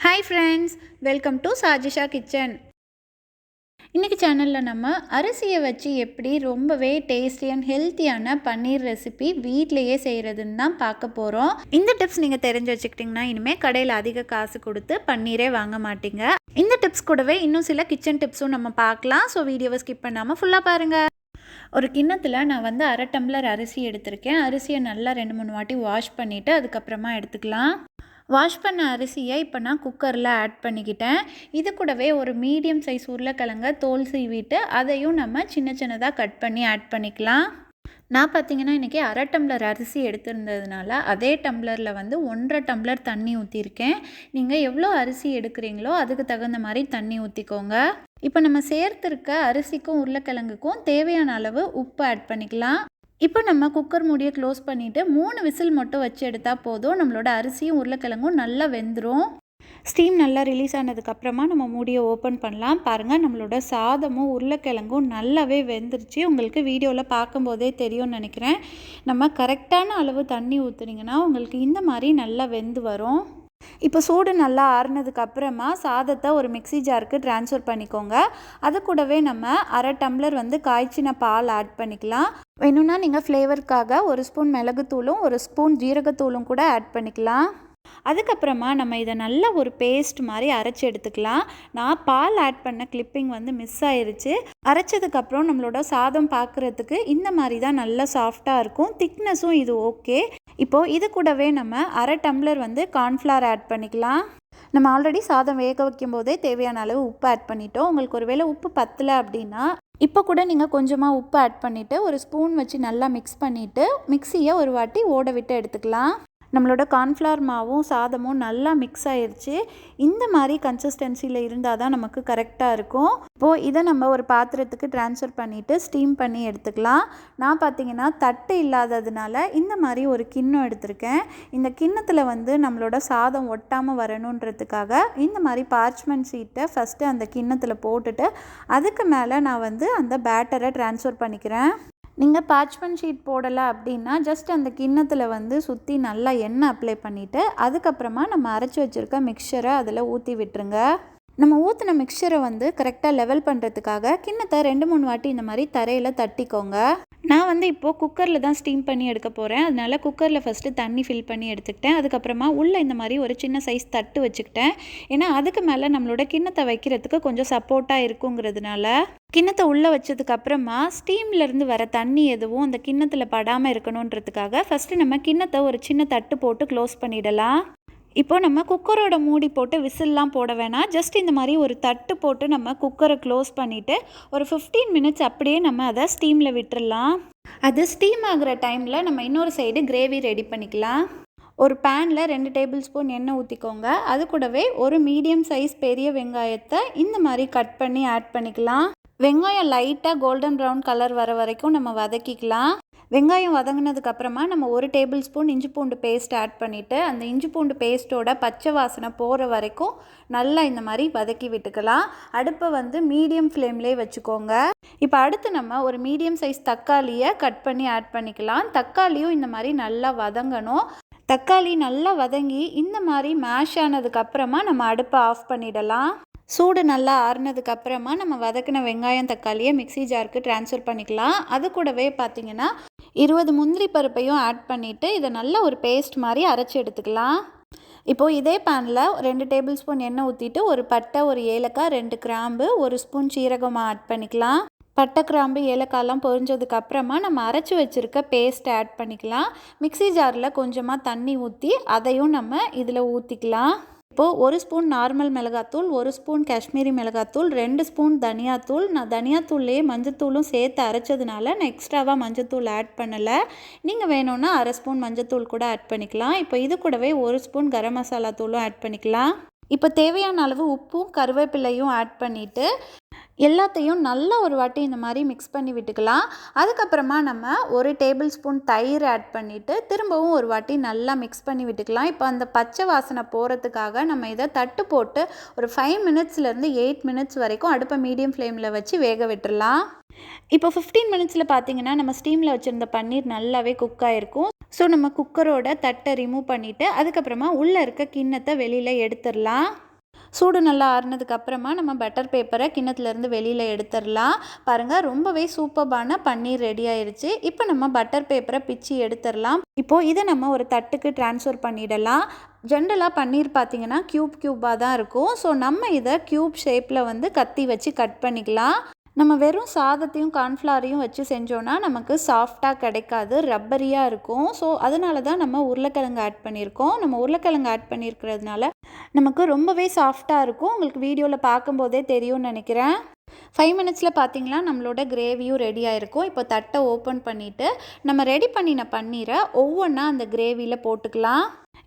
Hi friends welcome to Sajisha kitchen இன்றைக்கி சேனலில் நம்ம அரிசியை வச்சு எப்படி ரொம்பவே டேஸ்டி அண்ட் ஹெல்த்தியான பன்னீர் ரெசிபி வீட்டிலையே செய்கிறதுன்னு தான் பார்க்க போகிறோம் இந்த டிப்ஸ் நீங்கள் தெரிஞ்சு வச்சுக்கிட்டிங்கன்னா இனிமேல் கடையில் அதிக காசு கொடுத்து பன்னீரே வாங்க மாட்டீங்க. இந்த டிப்ஸ் கூடவே இன்னும் சில கிச்சன் டிப்ஸும் நம்ம பார்க்கலாம். ஸோ வீடியோவை ஸ்கிப் பண்ணாமல் ஃபுல்லாக பாருங்கள் ஒரு கிண்ணத்தில் நான் வந்து அரை டம்ளர் அரிசி எடுத்திருக்கேன். அரிசியை நல்லா ரெண்டு மூணு வாட்டி வாஷ் பண்ணிவிட்டு அதுக்கப்புறமா எடுத்துக்கலாம். வாஷ் பண்ண அரிசியை இப்போ நான் குக்கரில் ஆட் பண்ணிக்கிட்டேன். இது கூடவே ஒரு மீடியம் சைஸ் உருளைக்கிழங்க தோல் சீவிட்டு அதையும் நம்ம சின்ன சின்னதாக கட் பண்ணி ஆட் பண்ணிக்கலாம். நான் பார்த்தீங்கன்னா இன்றைக்கி அரை டம்ளர் அரிசி எடுத்திருந்ததுனால அதே டம்ளரில் வந்து ஒன்றரை டம்ளர் தண்ணி ஊற்றிருக்கேன். நீங்கள் எவ்வளோ அரிசி எடுக்கிறீங்களோ அதுக்கு தகுந்த மாதிரி தண்ணி ஊற்றிக்கோங்க. இப்போ நம்ம சேர்த்துருக்க அரிசிக்கும் உருளைக்கிழங்குக்கும் தேவையான அளவு உப்பு ஆட் பண்ணிக்கலாம். இப்போ நம்ம குக்கர் மூடியை க்ளோஸ் பண்ணிவிட்டு மூணு விசில் மட்டும் வச்சு எடுத்தால் போதும். நம்மளோட அரிசியும் உருளைக்கிழங்கும் நல்லா வெந்துடும் ஸ்டீம் நல்லா ரிலீஸ் ஆனதுக்கப்புறமா நம்ம மூடியை ஓப்பன் பண்ணலாம். பாருங்கள் நம்மளோட சாதமும் உருளைக்கிழங்கும் நல்லாவே வெந்துருச்சு. உங்களுக்கு வீடியோவில் பார்க்கும்போதே தெரியும்னு நினைக்கிறேன். நம்ம கரெக்டான அளவு தண்ணி ஊற்றுனீங்கன்னா உங்களுக்கு இந்த மாதிரி நல்லா வெந்து வரும். இப்போ சூடு நல்லா ஆறுனதுக்கப்புறமா சாதத்தை ஒரு மிக்சி ஜாருக்கு ட்ரான்ஸ்ஃபர் பண்ணிக்கோங்க. அது கூடவே நம்ம அரை டம்ளர் வந்து காய்ச்சின பால் ஆட் பண்ணிக்கலாம். வேணும்னா நீங்கள் ஃப்ளேவருக்காக ஒரு ஸ்பூன் மிளகுத்தூளும் ஒரு ஸ்பூன் ஜீரகத்தூளும் கூட ஆட் பண்ணிக்கலாம். அதுக்கப்புறமா நம்ம இதை நல்ல ஒரு பேஸ்ட் மாதிரி அரைச்சி எடுத்துக்கலாம். நான் பால் ஆட் பண்ண கிளிப்பிங் வந்து மிஸ் ஆயிடுச்சு அரைச்சதுக்கப்புறம் நம்மளோட சாதம் பார்க்குறதுக்கு இந்த மாதிரி தான் நல்லா சாஃப்டாக இருக்கும். திக்னஸும் இது ஓகே இப்போது இது கூடவே நம்ம அரை டம்ளர் வந்து கார்ன்ஃப்ளவர் ஆட் பண்ணிக்கலாம். நம்ம ஆல்ரெடி சாதம் வேக வைக்கும் போதே தேவையான அளவு உப்பு ஆட் பண்ணிட்டோம். உங்களுக்கு ஒருவேளை உப்பு பத்தலை அப்படின்னா இப்போ கூட நீங்கள் கொஞ்சமாக உப்பு ஆட் பண்ணிவிட்டு ஒரு ஸ்பூன் வச்சு நல்லா மிக்ஸ் பண்ணிவிட்டு மிக்சியை ஒரு வாட்டி ஓட விட்டு எடுத்துக்கலாம். நம்மளோட கார்ன்ஃப்ளவர் மாவும் சாதமும் நல்லா மிக்ஸ் ஆயிடுச்சு இந்த மாதிரி கன்சிஸ்டன்சியில் இருந்தால் தான் நமக்கு கரெக்டாக இருக்கும். இப்போது இதை நம்ம ஒரு பாத்திரத்துக்கு ட்ரான்ஸ்ஃபர் பண்ணிவிட்டு ஸ்டீம் பண்ணி எடுத்துக்கலாம். நான் பார்த்தீங்கன்னா தட்டு இல்லாததுனால இந்த மாதிரி ஒரு கிண்ணம் எடுத்திருக்கேன். இந்த கிண்ணத்தில் வந்து நம்மளோட சாதம் ஒட்டாமல் வரணுன்றதுக்காக இந்த மாதிரி பார்ச்மெண்ட் சீட்டை ஃபஸ்ட்டு அந்த கிண்ணத்தில் போட்டுட்டு அதுக்கு மேலே நான் வந்து அந்த பேட்டரை ட்ரான்ஸ்ஃபர் பண்ணிக்கிறேன். நீங்கள் பார்ச்மெண்ட் ஷீட் போடலை அப்படின்னா ஜஸ்ட் அந்த கிண்ணத்தில் வந்து சுற்றி நல்லா எண்ணெய் அப்ளை பண்ணிவிட்டு அதுக்கப்புறமா நம்ம அரைச்சி வச்சுருக்க மிக்சரை அதில் ஊற்றி விட்டுருங்க. நம்ம ஊற்றின மிக்சரை வந்து கரெக்டாக லெவல் பண்ணுறதுக்காக கிண்ணத்தை ரெண்டு மூணு வாட்டி இந்த மாதிரி தரையில் தட்டிக்கோங்க. நான் வந்து இப்போது குக்கரில் தான் ஸ்டீம் பண்ணி எடுக்க போகிறேன் அதனால் குக்கரில் ஃபஸ்ட்டு தண்ணி ஃபில் பண்ணி எடுத்துக்கிட்டேன். அதுக்கப்புறமா உள்ளே இந்த மாதிரி ஒரு சின்ன சைஸ் தட்டு வச்சுக்கிட்டேன். ஏன்னா அதுக்கு மேலே நம்மளோட கிண்ணத்தை வைக்கிறதுக்கு கொஞ்சம் சப்போர்ட்டாக இருக்குங்கிறதுனால கிண்ணத்தை உள்ளே வச்சதுக்கப்புறமா ஸ்டீம்லேருந்து வர தண்ணி எதுவும் அந்த கிண்ணத்தில் படாமல் இருக்கணுன்றதுக்காக ஃபஸ்ட்டு நம்ம கிண்ணத்தை ஒரு சின்ன தட்டு போட்டு க்ளோஸ் பண்ணிடலாம். இப்போ நம்ம குக்கரோட மூடி போட்டு விசில்லாம் போட வேணாம். ஜஸ்ட் இந்த மாதிரி ஒரு தட்டு போட்டு நம்ம குக்கரை க்ளோஸ் பண்ணிவிட்டு ஒரு ஃபிஃப்டீன் மினிட்ஸ் அப்படியே நம்ம அதை ஸ்டீமில் விட்டுடலாம் அது ஸ்டீம் ஆகிற டைமில் நம்ம இன்னொரு சைடு கிரேவி ரெடி பண்ணிக்கலாம். ஒரு பேனில் ரெண்டு டேபிள் ஸ்பூன் எண்ணெய் ஊற்றிக்கோங்க அது கூடவே ஒரு மீடியம் சைஸ் பெரிய வெங்காயத்தை இந்த மாதிரி கட் பண்ணி ஆட் பண்ணிக்கலாம். வெங்காயம் லைட்டாக கோல்டன் ப்ரௌன் கலர் வர வரைக்கும் நம்ம வதக்கிக்கலாம். வெங்காயம் வதங்கினதுக்கு அப்புறமா நம்ம ஒரு டேபிள் ஸ்பூன் இஞ்சி பூண்டு பேஸ்ட் ஆட் பண்ணிவிட்டு அந்த இஞ்சி பூண்டு பேஸ்ட்டோட பச்சை வாசனை போகிற வரைக்கும் நல்லா இந்த மாதிரி வதக்கி விட்டுக்கலாம். அடுப்பை வந்து மீடியம் ஃப்ளேம்லேயே வச்சுக்கோங்க. இப்போ அடுத்து நம்ம ஒரு மீடியம் சைஸ் தக்காளியை கட் பண்ணி ஆட் பண்ணிக்கலாம். தக்காளியும் இந்த மாதிரி நல்லா வதங்கணும். தக்காளி நல்லா வதங்கி இந்த மாதிரி மேஷ் ஆனதுக்கப்புறமா நம்ம அடுப்பை ஆஃப் பண்ணிடலாம். சூடு நல்லா ஆறுனதுக்கு அப்புறமா நம்ம வதக்கின வெங்காயம் தக்காளியை மிக்சி ஜாருக்கு ட்ரான்ஸ்ஃபர் பண்ணிக்கலாம். அது கூடவே பார்த்தீங்கன்னா இருபது முந்திரி பருப்பையும் ஆட் பண்ணிவிட்டு இதை நல்ல ஒரு பேஸ்ட் மாதிரி அரைச்சி எடுத்துக்கலாம். இப்போது இதே பேனில் ரெண்டு டேபிள் ஸ்பூன் எண்ணெய் ஊற்றிட்டு ஒரு பட்டை ஒரு ஏலக்காய் ரெண்டு கிராம்பு ஒரு ஸ்பூன் சீரகமாக ஆட் பண்ணிக்கலாம். பட்டை கிராம்பு ஏலக்காயெல்லாம் பொரிஞ்சதுக்கு அப்புறமா நம்ம அரைச்சி வச்சுருக்க பேஸ்ட் ஆட் பண்ணிக்கலாம். மிக்சி ஜாரில் கொஞ்சமாக தண்ணி ஊற்றி அதையும் நம்ம இதில் ஊற்றிக்கலாம் இப்போது ஒரு ஸ்பூன் நார்மல் மிளகாத்தூள் ஒரு ஸ்பூன் காஷ்மீரி மிளகாத்தூள் ரெண்டு ஸ்பூன் தனியாத்தூள். நான் தனியாத்தூள்லேயே மஞ்சத்தூளும் சேர்த்து அரைச்சதுனால நான் எக்ஸ்ட்ராவாக மஞ்சத்தூள் ஆட் பண்ணலை. நீங்கள் வேணும்னா அரை ஸ்பூன் மஞ்சத்தூள் கூட ஆட் பண்ணிக்கலாம். இப்போ இது கூடவே ஒரு ஸ்பூன் கரம் மசாலா தூளும் ஆட் பண்ணிக்கலாம். இப்போ தேவையான அளவு உப்பும் கருவேப்பிலையும் ஆட் பண்ணிவிட்டு எல்லாத்தையும் நல்லா ஒரு வாட்டி இந்த மாதிரி மிக்ஸ் பண்ணி விட்டுக்கலாம். அதுக்கப்புறமா நம்ம ஒரு டேபிள் ஸ்பூன் தயிர் ஆட் பண்ணிவிட்டு திரும்பவும் ஒரு வாட்டி நல்லா மிக்ஸ் பண்ணி விட்டுக்கலாம். இப்போ அந்த பச்சை வாசனை போகிறதுக்காக நம்ம இதை தட்டு போட்டு ஒரு ஃபைவ் மினிட்ஸ்லேருந்து எயிட் மினிட்ஸ் வரைக்கும் அடுப்பை மீடியம் ஃப்ளேமில் வச்சு வேக விட்டுறலாம். இப்போ ஃபிஃப்டீன் மினிட்ஸில் பார்த்தீங்கன்னா நம்ம ஸ்டீமில் வச்சுருந்த பன்னீர் நல்லாவே குக் ஆகிருக்கும் ஸோ நம்ம குக்கரோட தட்டை ரிமூவ் பண்ணிவிட்டு அதுக்கப்புறமா உள்ளே இருக்க கிண்ணத்தை வெளியில் எடுத்துடலாம் சூடு நல்லா ஆறுனதுக்கு அப்புறமா நம்ம பட்டர் பேப்பரை கிண்ணத்துலேருந்து வெளியில் எடுத்துடலாம். பாருங்கள் ரொம்பவே சூப்பர்பான பன்னீர் ரெடி ஆயிடுச்சு இப்போ நம்ம பட்டர் பேப்பரை பிச்சு எடுத்துடலாம். இப்போது இதை நம்ம ஒரு தட்டுக்கு ட்ரான்ஸ்ஃபர் பண்ணிடலாம். ஜென்ரலாக பன்னீர் பார்த்திங்கன்னா க்யூப் க்யூப்பாக தான் இருக்கும். ஸோ நம்ம இதை க்யூப் ஷேப்பில் வந்து கத்தி வச்சு கட் பண்ணிக்கலாம். நம்ம வெறும் சாதத்தையும் கார்ன்ஃப்ளாரையும் வச்சு செஞ்சோன்னா நமக்கு சாஃப்டாக கிடைக்காது ரப்பரியாக இருக்கும். ஸோ அதனால தான் நம்ம உருளைக்கிழங்கு ஆட் பண்ணியிருக்கோம். நம்ம உருளைக்கிழங்கு ஆட் பண்ணியிருக்கிறதுனால நமக்கு ரொம்பவே சாஃப்டாக இருக்கும். உங்களுக்கு வீடியோவில் பார்க்கும்போதே தெரியும்னு நினைக்கிறேன். ஃபைவ் மினிட்ஸில் பார்த்தீங்கன்னா நம்மளோட கிரேவியும் ரெடி ஆகிருக்கும் இப்போ தட்டை ஓப்பன் பண்ணிவிட்டு நம்ம ரெடி பண்ணின பன்னீரை ஒவ்வொன்றா அந்த கிரேவியில் போட்டுக்கலாம்.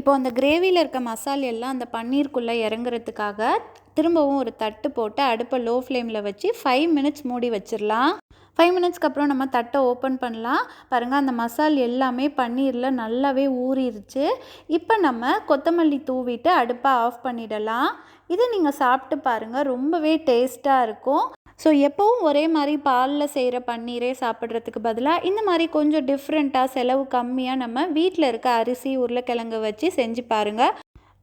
இப்போ அந்த கிரேவியில் இருக்க மசால் எல்லாம் அந்த பன்னீருக்குள்ளே இறங்குறதுக்காக திரும்பவும் ஒரு தட்டு போட்டு அடுப்பை லோ ஃப்ளேமில் வச்சு ஃபைவ் மினிட்ஸ் மூடி வச்சிடலாம். ஃபைவ் மினிட்ஸ்க்கு அப்புறம் நம்ம தட்டை ஓப்பன் பண்ணலாம். பாருங்கள் அந்த மசால் எல்லாமே பன்னீரில் நல்லாவே ஊறிடுச்சு இப்போ நம்ம கொத்தமல்லி தூவிட்டு அடுப்பை ஆஃப் பண்ணிடலாம். இதை நீங்கள் சாப்பிட்டு பாருங்கள் ரொம்பவே டேஸ்ட்டாக இருக்கும். ஸோ எப்போவும் ஒரே மாதிரி பாலில் செய்கிற பன்னீரே சாப்பிட்றதுக்கு பதிலாக இந்த மாதிரி கொஞ்சம் டிஃப்ரெண்ட்டாக செலவு கம்மியாக நம்ம வீட்டில் இருக்க அரிசி உருளைக்கிழங்கு வச்சு செஞ்சு பாருங்கள்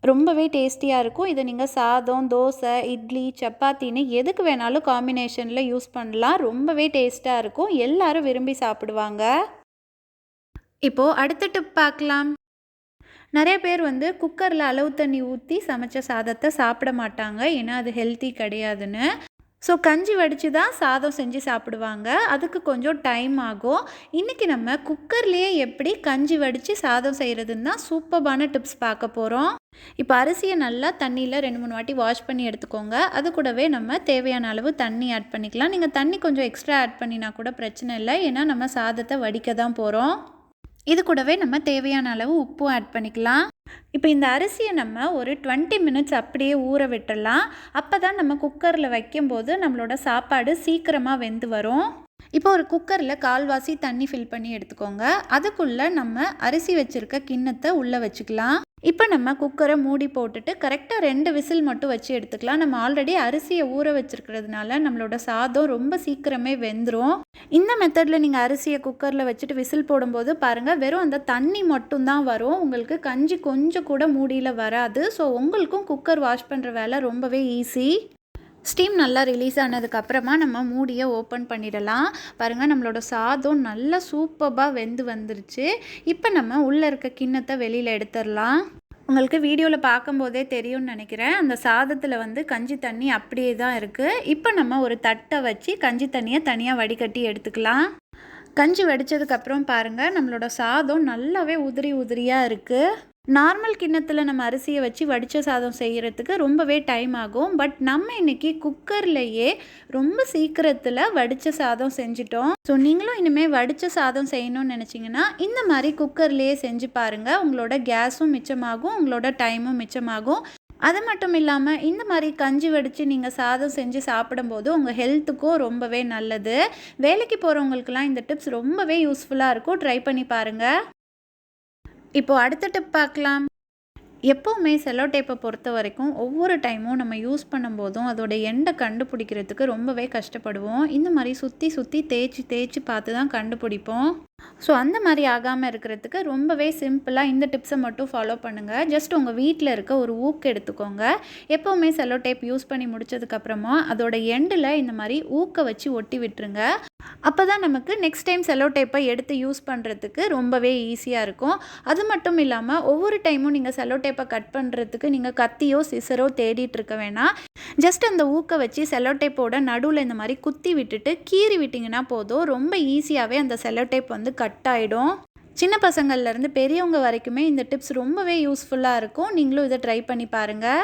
ரொம்பவே டேஸ்டியாக இருக்கும். இதை நீங்கள் சாதம் தோசை இட்லி சப்பாத்தின்னு எதுக்கு வேணாலும் காம்பினேஷனில் யூஸ் பண்ணலாம். ரொம்பவே டேஸ்ட்டாக இருக்கும். எல்லாரும் விரும்பி சாப்பிடுவாங்க. இப்போது அடுத்த டிப் பார்க்கலாம். நிறைய பேர் வந்து குக்கரில் அளவு தண்ணி ஊற்றி சமைச்ச சாதத்தை சாப்பிட மாட்டாங்க. ஏன்னா அது ஹெல்த்தி கிடையாதுன்னு. ஸோ கஞ்சி வடித்து தான் சாதம் செஞ்சு சாப்பிடுவாங்க. அதுக்கு கொஞ்சம் டைம் ஆகும். இன்றைக்கி நம்ம குக்கர்லேயே எப்படி கஞ்சி வடித்து சாதம் செய்கிறதுன்னு தான் சூப்பர்பான டிப்ஸ் பார்க்க போகிறோம் இப்போ அரிசியை நல்லா தண்ணியில் ரெண்டு மூணு வாட்டி வாஷ் பண்ணி எடுத்துக்கோங்க. அது கூடவே நம்ம தேவையான அளவு தண்ணி ஆட் பண்ணிக்கலாம். நீங்கள் தண்ணி கொஞ்சம் எக்ஸ்ட்ரா ஆட் பண்ணினா கூட பிரச்சனை இல்லை. ஏன்னா நம்ம சாதத்தை வடிக்க தான் போகிறோம் இது கூடவே நம்ம தேவையான அளவு உப்பும் ஆட் பண்ணிக்கலாம். இப்போ இந்த அரிசியை நம்ம ஒரு டுவெண்ட்டி மினிட்ஸ் அப்படியே ஊற விட்டுடலாம். அப்போ தான் நம்ம குக்கரில் வைக்கும்போது நம்மளோட சாப்பாடு சீக்கிரமாக வெந்து வரும். இப்போ ஒரு குக்கரில் கால்வாசி தண்ணி ஃபில் பண்ணி எடுத்துக்கோங்க. அதுக்குள்ளே நம்ம அரிசி வச்சுருக்க கிண்ணத்தை உள்ளே வச்சுக்கலாம். இப்போ நம்ம குக்கரை மூடி போட்டுட்டு கரெக்டாக ரெண்டு விசில் மட்டும் வச்சு எடுத்துக்கலாம். நம்ம ஆல்ரெடி அரிசியை ஊற வச்சுருக்கிறதுனால நம்மளோட சாதம் ரொம்ப சீக்கிரமே வெந்துடும் இந்த மெத்தடில் நீங்கள் அரிசியை குக்கரில் வச்சுட்டு விசில் போடும்போது பாருங்கள் வெறும் அந்த தண்ணி மட்டும்தான் வரும். உங்களுக்கு கஞ்சி கொஞ்சம் கூட மூடியில் வராது. ஸோ உங்களுக்கும் குக்கர் வாஷ் பண்ணுற வேலை ரொம்பவே ஈஸி ஸ்டீம் நல்லா ரிலீஸ் ஆனதுக்கப்புறமா நம்ம மூடியை ஓப்பன் பண்ணிடலாம். பாருங்கள் நம்மளோட சாதம் நல்லா சூப்பராக வெந்து வந்துருச்சு. இப்போ நம்ம உள்ளே இருக்க கிண்ணத்தை வெளியில் எடுத்துடலாம். உங்களுக்கு வீடியோவில் பார்க்கும்போதே தெரியும்னு நினைக்கிறேன். அந்த சாதத்தில் வந்து கஞ்சி தண்ணி அப்படியே தான் இருக்குது இப்போ நம்ம ஒரு தட்டை வச்சு கஞ்சி தண்ணியை தனியாக வடிகட்டி எடுத்துக்கலாம். கஞ்சி வடித்ததுக்கப்புறம் பாருங்கள் நம்மளோட சாதம் நல்லாவே உதிரி உதிரியாக இருக்குது நார்மல் கிண்ணத்தில் நம்ம அரிசியை வச்சு வடித்த சாதம் செய்கிறதுக்கு ரொம்பவே டைம் ஆகும். பட் நம்ம இன்றைக்கி குக்கர்லேயே ரொம்ப சீக்கிரத்தில் வடித்த சாதம் செஞ்சிட்டோம். ஸோ நீங்களும் இனிமேல் வடித்த சாதம் செய்யணும்னு நினச்சிங்கன்னா இந்த மாதிரி குக்கர்லேயே செஞ்சு பாருங்கள் உங்களோட கேஸும் மிச்சமாகும் உங்களோட டைமும் மிச்சமாகும். அது மட்டும் இல்லாமல் இந்த மாதிரி கஞ்சி வடித்து நீங்கள் சாதம் செஞ்சு சாப்பிடும்போது உங்கள் ஹெல்த்துக்கும் ரொம்பவே நல்லது. வேலைக்கு போகிறவங்களுக்குலாம் இந்த டிப்ஸ் ரொம்பவே யூஸ்ஃபுல்லாக இருக்கும். ட்ரை பண்ணி பாருங்கள் இப்போது அடுத்த டிப் பார்க்கலாம். எப்போவுமே செல்லோ டேப்பை பொறுத்த வரைக்கும் ஒவ்வொரு டைமும் நம்ம யூஸ் பண்ணும்போதும் அதோட எண்டை கண்டுபிடிக்கிறதுக்கு ரொம்பவே கஷ்டப்படுவோம். இந்த மாதிரி சுற்றி சுற்றி தேய்ச்சி தேய்ச்சி பார்த்து தான் கண்டுபிடிப்போம். ஸோ அந்த மாதிரி ஆகாமல் இருக்கிறதுக்கு ரொம்பவே சிம்பிளாக இந்த டிப்ஸை மட்டும் ஃபாலோ பண்ணுங்கள் ஜஸ்ட் உங்கள் வீட்டில் இருக்க ஒரு ஊக்கு எடுத்துக்கோங்க. எப்போவுமே செல்லோ டேப் யூஸ் பண்ணி முடிச்சதுக்கப்புறமா அதோட எண்டில் இந்த மாதிரி ஊக்கை வச்சு ஒட்டி விட்டுருங்க. அப்போ தான் நமக்கு நெக்ஸ்ட் டைம் செல்லோ டேப்பை எடுத்து யூஸ் பண்ணுறதுக்கு ரொம்பவே ஈஸியாக இருக்கும். அது மட்டும் இல்லாமல் ஒவ்வொரு டைமும் நீங்கள் செல்லோ டேப்பை கட் பண்ணுறதுக்கு நீங்கள் கத்தியோ சிசரோ தேடிட்டு இருக்க வேணாம். ஜஸ்ட் அந்த ஊக்க வச்சு செல்லோ டேப்போட நடுவில் இந்த மாதிரி குத்தி விட்டுட்டு கீறி விட்டிங்கன்னா போதும். ரொம்ப ஈஸியாகவே அந்த செல்லோ டேப் வந்து வந்து கட் ஆகிடும் சின்ன பசங்கள்லேருந்து பெரியவங்க வரைக்குமே இந்த டிப்ஸ் ரொம்பவே யூஸ்ஃபுல்லாக இருக்கும். நீங்களும் இதை ட்ரை பண்ணி பாருங்கள்